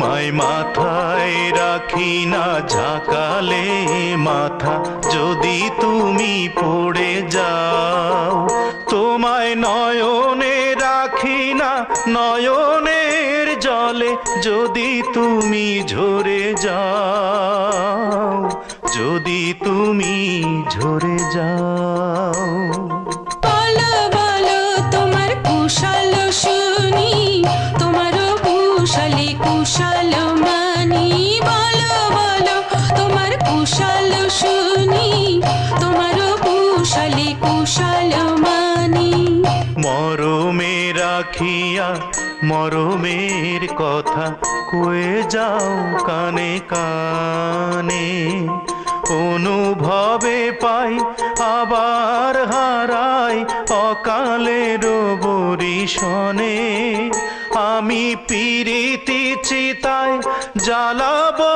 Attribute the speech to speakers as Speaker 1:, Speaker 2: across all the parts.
Speaker 1: তোমায় মাথায় রাখি না ঝাঁকালে মাথা। যদি তুমি পড়ে যাও, তোমায় নয়নে রাখি না নয়নের জলে। যদি তুমি ঝরে যাও, যদি তুমি ঝরে যাও।
Speaker 2: বলো বলো তোমার কুশল কুশলে কুশল মানি তোমার কুশল শুনি তোমারও কুশলে কুশল মানি
Speaker 1: রাখিয়া মরমের কথা কয়ে যাও কানে কানে অনুভবে পাই আবার হারাই অকালের বরিশনে আমি পিরিতি চিতায় জ্বালাবো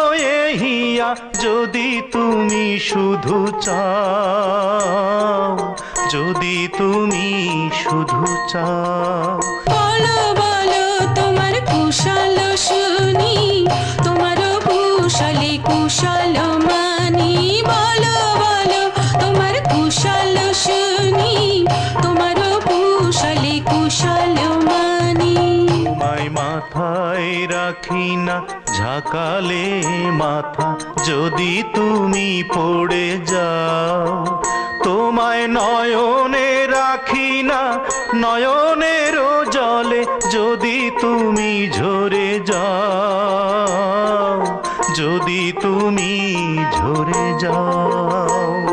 Speaker 1: হিয়া যদি তুমি শুধু চাও, যদি তুমি শুধু চাও।
Speaker 2: বলো তোমার কুশল শুনি তোমার কুশলে কুশল মানি।
Speaker 1: মাথায় রাখি না ঝাঁকালে মাথা। যদি তুমি পড়ে যাও, তোমায় নয়নে রাখি না নয়নের জলে যদি তুমি ঝরে যাও, যদি তুমি ঝরে যাও।